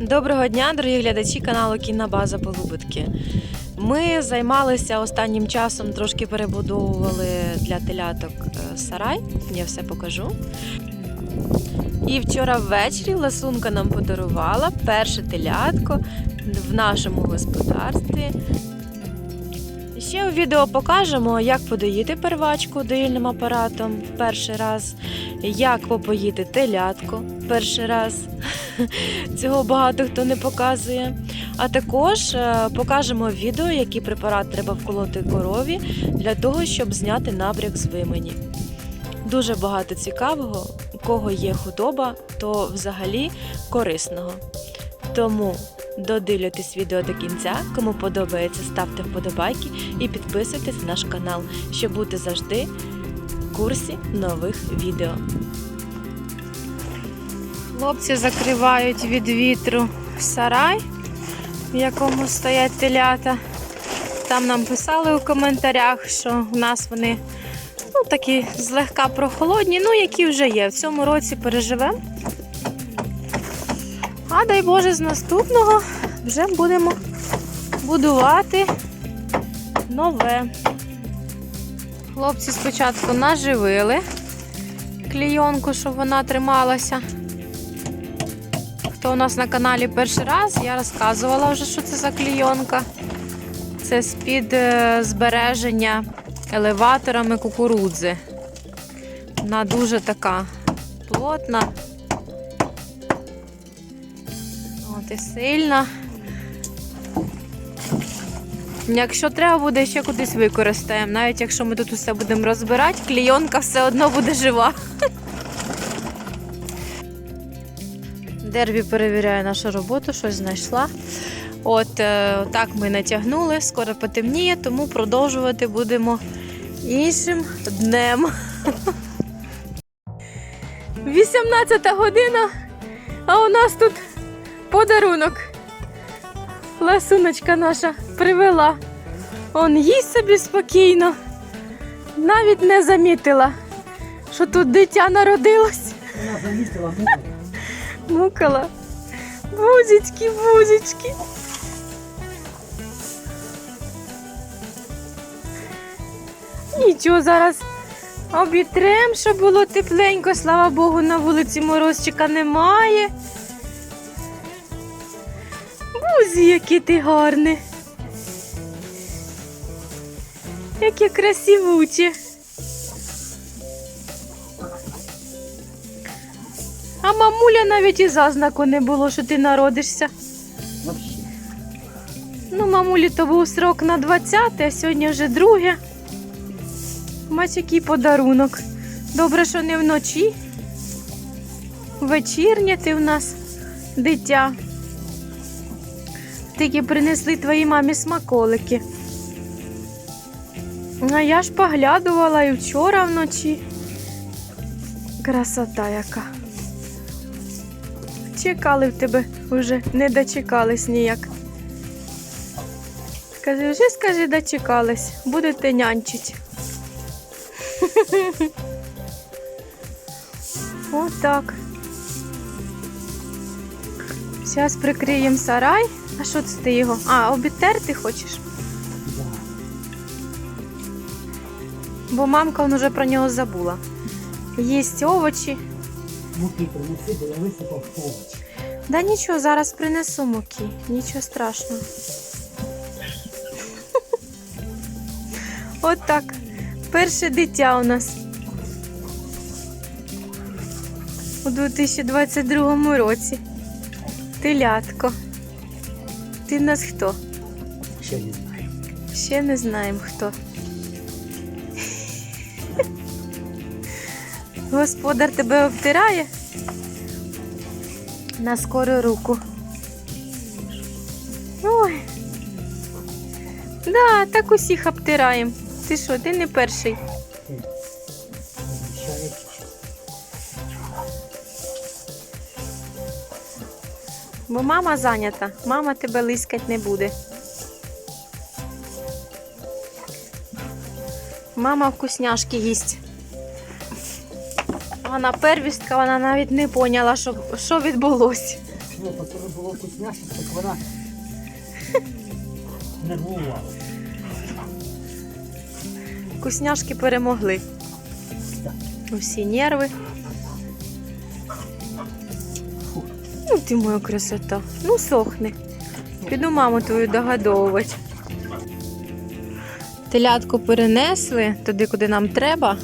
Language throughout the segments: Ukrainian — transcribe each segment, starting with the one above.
Доброго дня, дорогі глядачі каналу Кінна База Полубитки. Ми займалися останнім часом, трошки перебудовували для теляток е, сарай. Я все покажу. І вчора ввечері ласунка нам подарувала перше телятко в нашому господарстві. Ще у відео покажемо, як подоїти первачку доїльним апаратом в перший раз, як попоїти телятко перший раз. Цього багато хто не показує. А також е, покажемо відео, який препарат треба вколоти корові для того, щоб зняти набряк з вимені. Дуже багато цікавого, у кого є худоба, то взагалі корисного. Тому додивляйтесь відео до кінця. Кому подобається, ставте вподобайки і підписуйтесь на наш канал, щоб бути завжди в курсі нових відео. Хлопці закривають від вітру сарай, в якому стоять телята. Там нам писали у коментарях, що в нас вони ну, такі злегка прохолодні, ну які вже є. В цьому році переживемо. А дай Боже, з наступного вже будемо будувати нове. Хлопці спочатку наживили клійонку, щоб вона трималася. Хто у нас на каналі перший раз, я розказувала вже, що це за клійонка. Це з-під е, збереження елеваторами кукурудзи. Вона дуже така плотна. І сильна. Якщо треба буде, ще кудись використаємо. Навіть якщо ми тут усе будемо розбирати, клійонка все одно буде жива. Дербі перевіряє нашу роботу, щось знайшла. От е, так ми натягнули, скоро потемніє, тому продовжувати будемо іншим днем. 18 година, а у нас тут подарунок. Ласуночка наша привела. Он їсть собі спокійно. Навіть не замітила, що тут дитя народилось. Вона замістила муку. Мукала. Бузечки, бузечки. Нічого, зараз обітрем, щоб було тепленько. Слава Богу, на вулиці морозчика немає. Бузі, які ти гарний. Які красивучі. А мамуля навіть і зазнаку не було, що ти народишся. Ну, мамулі то був срок на 20, а сьогодні вже друге. Бач, який подарунок. Добре, що не вночі. Вечірнє ти в нас дитя. Тільки принесли твоїй мамі смаколики. А я ж поглядувала і вчора вночі. Красота яка. Чекали в тебе вже, не дочекались ніяк. Скажи, вже скажи, дочекались, будете нянчить. Отак. Зараз прикриємо сарай. А що це ти його? А, обітерти хочеш? Бо мамка он уже про нього забула. Їсть овочі. Муки принеси, бо я висипав овочі. Да нічого, зараз принесу муки, нічого страшного. От так. Перше дитя у нас. У 2022 році. Телятко. Ти в нас хто? Ще не знаю. Ще не знаємо хто. Господар тебе обтирає на скору руку. Ой. Да, так усіх обтираємо. Ти що, ти не перший. Бо мама зайнята, мама тебе лискать не буде. Мама вкусняшки їсть. Вона первістка, вона навіть не поняла, що, що відбулося. випадку, коли було вкусняше, так вона нервувала. Вкусняшки перемогли. Так. Усі нерви. Ти моя красота. Ну сохни. Піду маму твою догадовувати. Телятку перенесли туди, куди нам треба,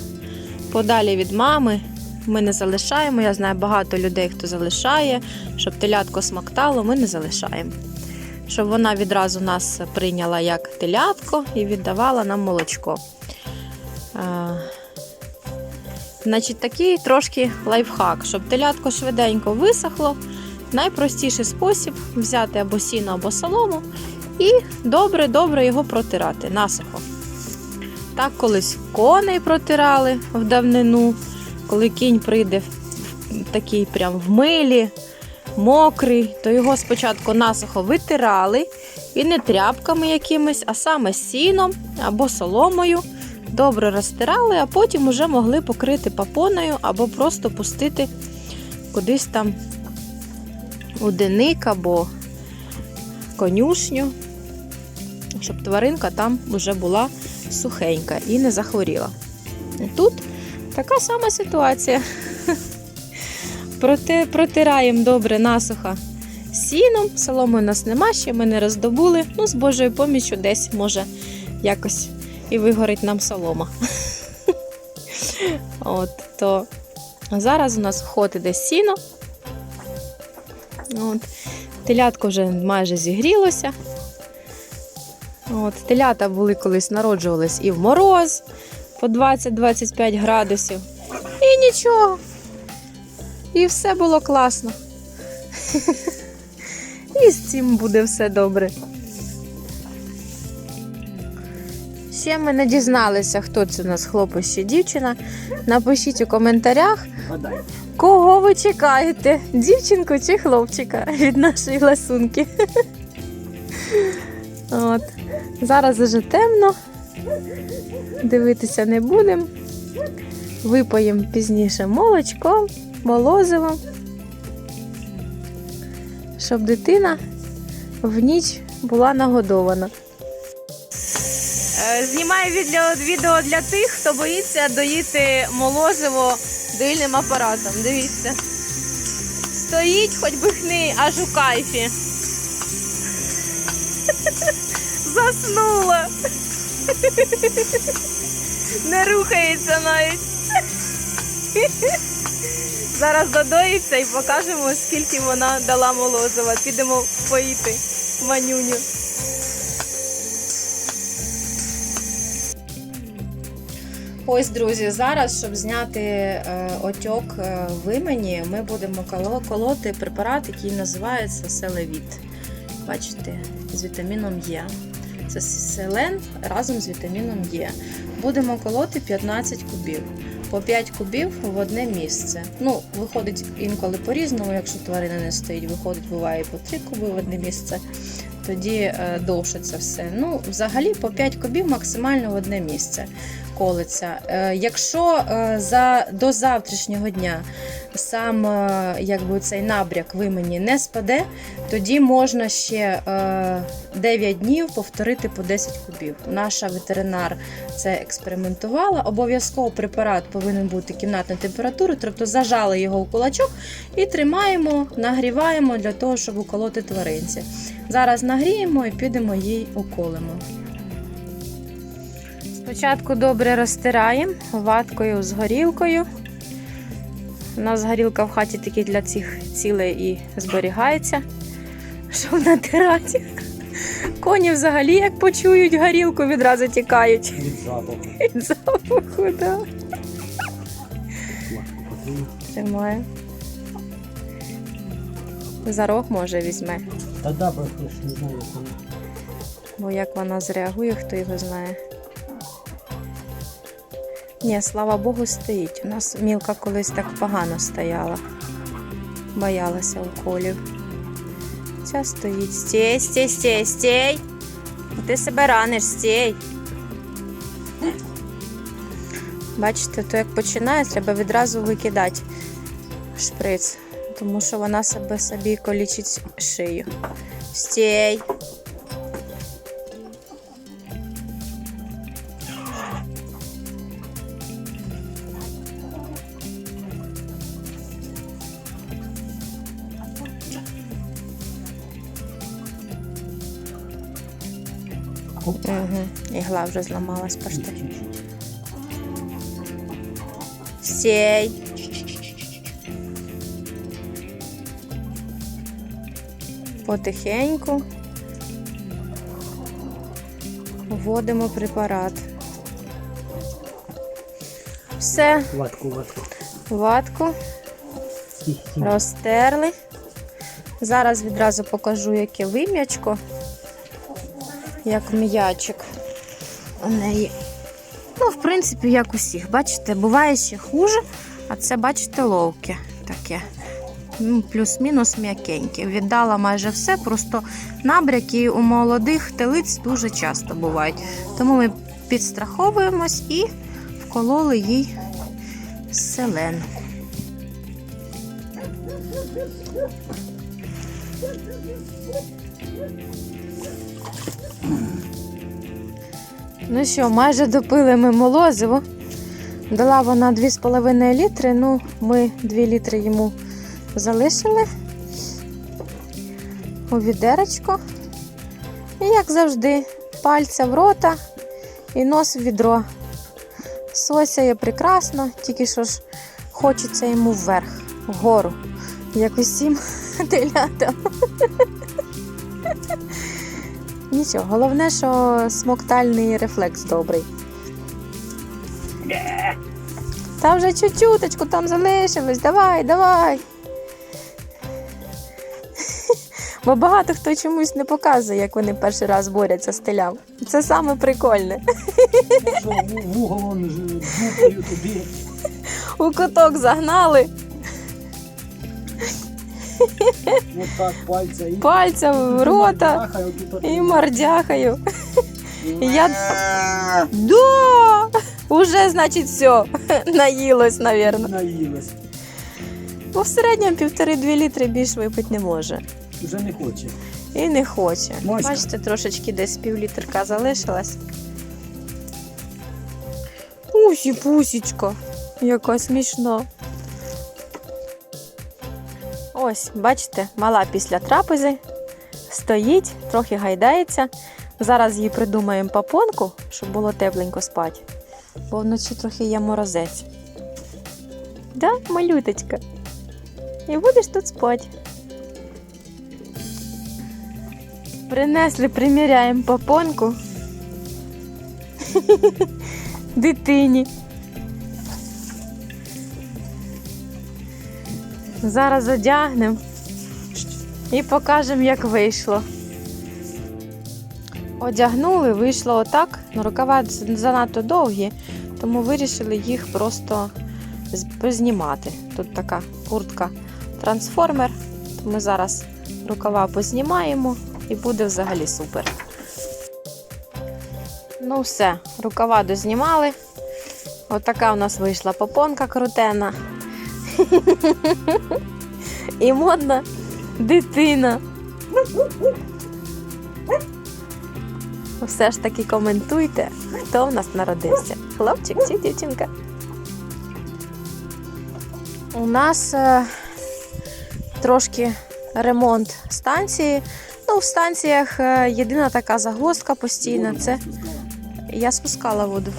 подалі від мами. Ми не залишаємо. Я знаю багато людей, хто залишає, щоб телятко смактало, ми не залишаємо. Щоб вона відразу нас прийняла як телятко і віддавала нам молочко. А, значить, такий трошки лайфхак, щоб телятко швиденько висохло. Найпростіший спосіб взяти або сіно, або солому і добре-добре його протирати насухо. Так колись коней протирали в давнину, коли кінь прийде такий прям в милі, мокрий, то його спочатку насухо витирали і не тряпками якимись, а саме сіном або соломою. Добре розтирали, а потім уже могли покрити папоною або просто пустити кудись там у деник або конюшню, щоб тваринка там вже була сухенька і не захворіла. Тут така сама ситуація. Проте протираємо добре насухо сіном. Соломи у нас нема, ще ми не роздобули. Ну, з Божою поміччю десь може якось і вигорить нам солома. От, то зараз у нас вход іде сіно. От. Телятко вже майже зігрілося. От, телята були колись народжувались і в мороз по 20-25 градусів. І нічого. І все було класно. І з цим буде все добре. Ще ми не дізналися, хто це у нас хлопець чи дівчина. Напишіть у коментарях. Кого ви чекаєте? Дівчинку чи хлопчика від нашої ласунки? От. Зараз вже темно. Дивитися не будемо. Випоїмо пізніше молочком, молозивом. Щоб дитина в ніч була нагодована. Знімаю відео, для тих, хто боїться доїти молозиво доїльним апаратом. Дивіться. Стоїть, хоч би хни, аж у кайфі. Заснула. Не рухається навіть. Зараз додоїться і покажемо, скільки вона дала молозива. Підемо поїти манюню. Ось, друзі, зараз, щоб зняти е, отьок е, в імені, ми будемо колоти препарат, який називається селевіт. Бачите, з вітаміном Е. Це селен разом з вітаміном Е. Будемо колоти 15 кубів. По 5 кубів в одне місце. Ну, виходить інколи по-різному, якщо тварина не стоїть, виходить, буває по 3 куби в одне місце. Тоді е, довше це все. Ну, взагалі по 5 кубів максимально в одне місце колиться. Е, Якщо е, за, до завтрашнього дня сам е, якби, цей набряк в імені не спаде, тоді можна ще е, 9 днів повторити по 10 кубів. Наша ветеринар це експериментувала. Обов'язково препарат повинен бути кімнатної температури, тобто зажали його у кулачок і тримаємо, нагріваємо для того, щоб уколоти тваринці. Зараз нагріємо і підемо їй уколимо. Спочатку добре розтираємо ваткою з горілкою. У нас горілка в хаті тільки для цих цілей і зберігається, щоб натирати. Коні взагалі, як почують горілку, відразу тікають Від запаху. від запаху. Потрібно. Тримаю. За рог може візьме, Та да, просто не знаю, бо як вона зреагує, хто його знає. Ні, слава Богу, стоїть. У нас мілка колись так погано стояла. Боялася уколів. Ця стоїть. Стій, стій, стій, стій. Ти себе раниш, стій. Бачите, то як починає, треба відразу викидати шприц. тому що вона себе собі колічить шию. Стій. Угу. Ігла вже зламалась почти. Чуть-чуть. Потихеньку вводимо препарат. Все, Ватку, ватку. ватку розтерли. Зараз відразу покажу, яке вим'ячко, як м'ячик у неї. Ну, в принципі, як усіх. Бачите, буває ще хуже, а це, бачите, ловке таке. Ну, Плюс-мінус м'якеньке. Віддала майже все, просто набряки у молодих телиць дуже часто бувають. Тому ми підстраховуємось і вкололи їй селен. Ну що, майже допили ми молозиво. Дала вона 2,5 літри, ну ми 2 літри йому залишили у відерочку. І як завжди, пальця в рота і нос в відро. Сосяє прекрасно, тільки що ж хочеться йому вверх, вгору, як усім телятам. Нічого, головне, що смоктальний рефлекс добрий. Та вже чуть-чуточку там залишилось. Давай, давай. Бо багато хто чомусь не показує, як вони перший раз борються з телям. Це саме прикольне. Що, в- угол тобі. У куток загнали, так пальця і... пальця в рота і мордяхаю. І я. Да! Уже, значить, все, наїлось, навірно. Наїлась. Бо в середньому півтори-дві літри більш випити не може. Вже не хоче. І не хоче. Маська. Бачите, трошечки десь півлітрка залишилась. Усі пусічка, яка смішна. Ось, бачите, мала після трапези стоїть, трохи гайдається. Зараз їй придумаємо папонку, щоб було тепленько спати. Бо вночі трохи є морозець. Да, малюточка? І будеш тут спати. Принесли, приміряємо попонку дитині. Зараз одягнемо і покажемо, як вийшло. Одягнули, вийшло отак. Ну, рукава занадто довгі, тому вирішили їх просто познімати. Тут така куртка трансформер. Ми зараз рукава познімаємо і буде взагалі супер. Ну все, рукава дознімали. Отака у нас вийшла попонка крутена. І модна дитина. Все ж таки коментуйте, хто в нас народився. Хлопчик чи дівчинка. У нас е, трошки ремонт станції. Ну, в станціях е, єдина така загвоздка постійна це я спускала воду.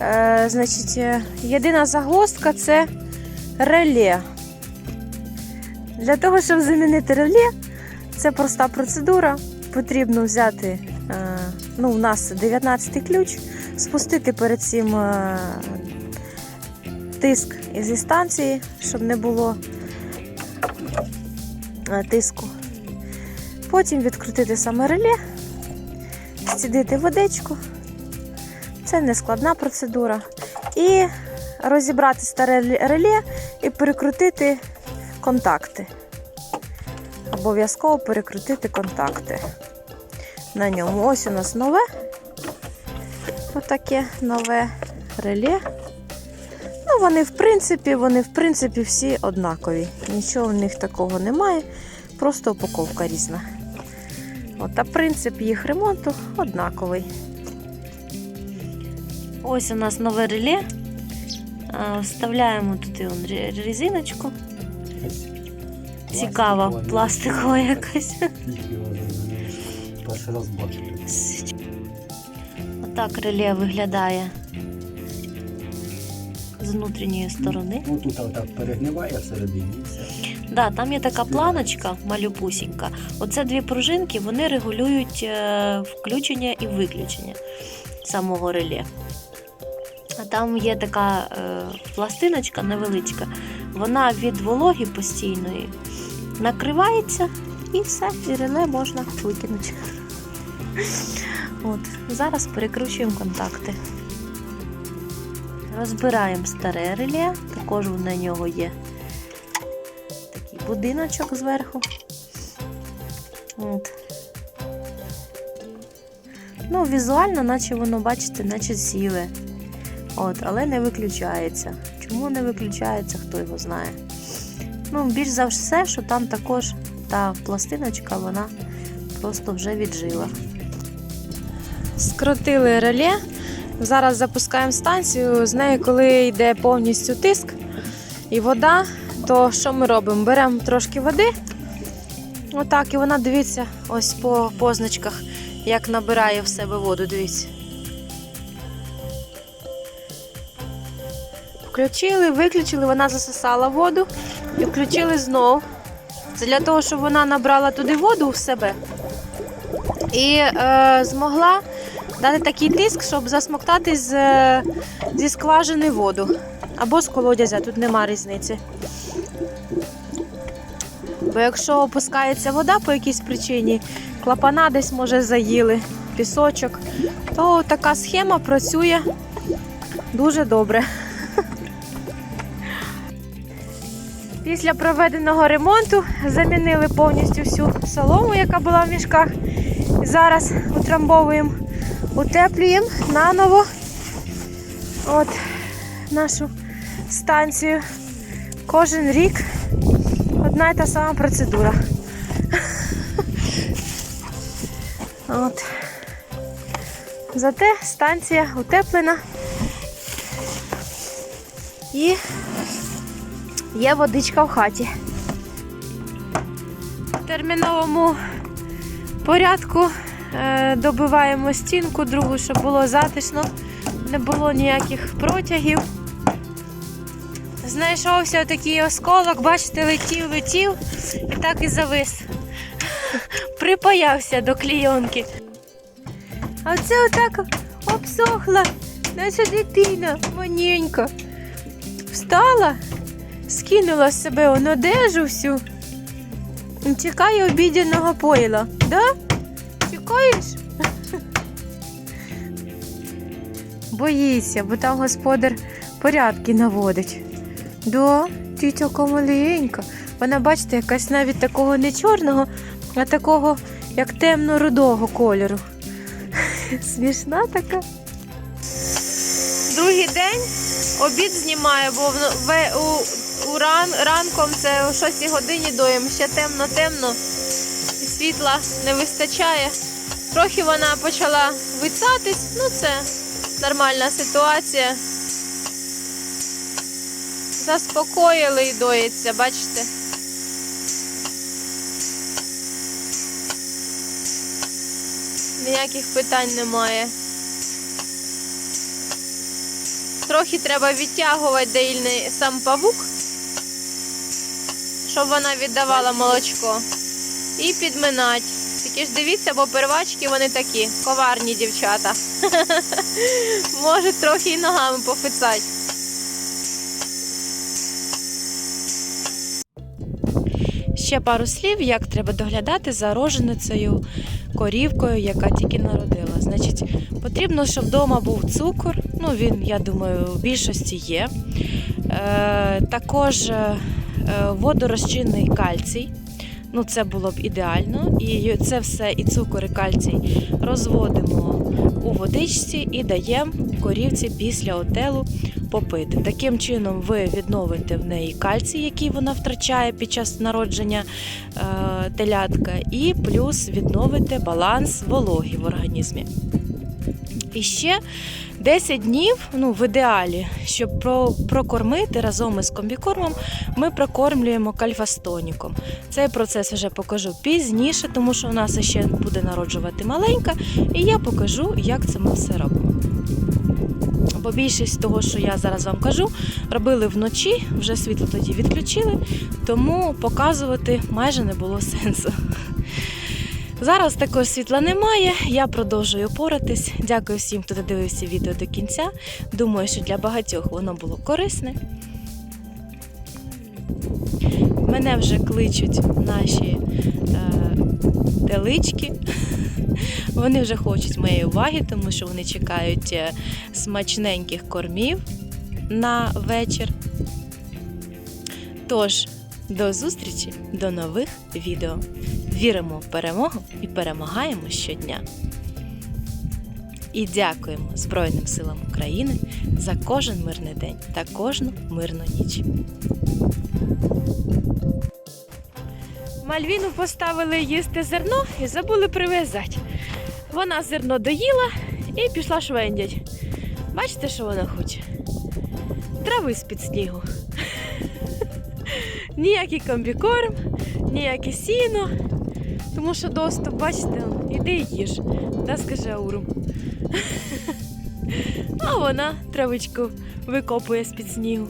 Е, значить, е, єдина загвоздка це реле. Для того, щоб замінити реле, це проста процедура. Потрібно взяти, е, ну, у нас 19 ключ, спустити перед цим е, тиск зі станції, щоб не було е, тиску. Потім відкрутити саме реле, зцідити водичку. Це не складна процедура. І розібрати старе реле і перекрутити контакти. Обов'язково перекрутити контакти. На ньому ось у нас нове. Отаке нове реле. Ну, вони, в принципі, вони, в принципі, всі однакові. Нічого в них такого немає, просто упаковка різна. От, а принцип їх ремонту однаковий. Ось у нас нове реле. Вставляємо туди он резиночку. Цікава, пластикова якась. Перший раз бачу. Отак реле виглядає з внутрішньої сторони. Ну тут отак перегниває всередині. Да, там є така планочка малюпусінька. Оце дві пружинки, вони регулюють е, включення і виключення самого реле. Там є така е, пластиночка невеличка, вона від вологи постійної накривається і все, і реле можна викинути. От, зараз перекручуємо контакти. Розбираємо старе реле, також на нього є такий будиночок зверху. От. Ну, візуально, наче воно, бачите, наче сіле. От, але не виключається. Чому не виключається, хто його знає. Ну, більш за все, що там також та пластиночка, вона просто вже віджила. Скрутили реле. Зараз запускаємо станцію. З нею, коли йде повністю тиск і вода, то що ми робимо? Беремо трошки води. Отак, і вона, дивіться, ось по позначках, як набирає в себе воду, дивіться. Включили, виключили, вона засосала воду і включили знову. Це для того, щоб вона набрала туди воду в себе і е, змогла дати такий тиск, щоб засмоктати з, е, зі скважини воду. Або з колодязя, тут нема різниці. Бо якщо опускається вода по якійсь причині, клапана десь може заїли, пісочок, то така схема працює дуже добре. Після проведеного ремонту замінили повністю всю солому, яка була в мішках. Зараз утрамбовуємо, утеплюємо наново от нашу станцію. Кожен рік одна і та сама процедура. От. Зате станція утеплена і є водичка в хаті. В терміновому порядку е, добиваємо стінку другу, щоб було затишно, не було ніяких протягів. Знайшовся такий осколок, бачите, летів, летів і так і завис. Припаявся до клійонки. А це отак обсохла наша дитина маненька. Встала, скинула з себе он одежу всю чекає обідяного пойла. Да? Чекаєш? Боїться, бо там господар порядки наводить. Да, тітяка маленька. Вона, бачите, якась навіть такого не чорного, а такого, як темно-рудого кольору. Смішна така. Другий день обід знімаю, бо у, у ран, ранком це о 6 годині доїм, ще темно-темно, і світла не вистачає. Трохи вона почала вицатись, ну це нормальна ситуація. Заспокоїли і доїться, бачите? Ніяких питань немає. Трохи треба відтягувати деільний сам павук, щоб вона віддавала молочко. І підминати. Тільки ж дивіться, бо первачки вони такі, коварні дівчата. Може трохи і ногами пофицать. Ще пару слів, як треба доглядати за роженицею, корівкою, яка тільки народила. Значить, потрібно, щоб вдома був цукор. Ну, він, я думаю, в більшості є. Е, також е, водорозчинний кальцій. Ну, це було б ідеально. І це все, і цукор, і кальцій розводимо у водичці і даємо корівці після отелу попити. Таким чином ви відновите в неї кальцій, який вона втрачає під час народження е, телятка, і плюс відновите баланс вологи в організмі. І ще 10 днів, ну в ідеалі, щоб про, прокормити разом із комбікормом, ми прокормлюємо кальфастоніком. Цей процес вже покажу пізніше, тому що у нас ще буде народжувати маленька, і я покажу, як це ми все робимо. Бо більшість того, що я зараз вам кажу, робили вночі, вже світло тоді відключили, тому показувати майже не було сенсу. Зараз також світла немає. Я продовжую поратись. Дякую всім, хто додивився відео до кінця. Думаю, що для багатьох воно було корисне. Мене вже кличуть наші е, телички. Вони вже хочуть моєї уваги, тому що вони чекають е, смачненьких кормів на вечір. Тож, до зустрічі, до нових відео. Віримо в перемогу і перемагаємо щодня. І дякуємо Збройним силам України за кожен мирний день та кожну мирну ніч. Мальвіну поставили їсти зерно і забули прив'язати. Вона зерно доїла і пішла швендять. Бачите, що вона хоче? Трави з-під снігу. Ніякий комбікорм, ніяке сіно. Тому що доступ, бачите, іди і їж. Та скаже Ауру. А вона травичку викопує з-під снігу.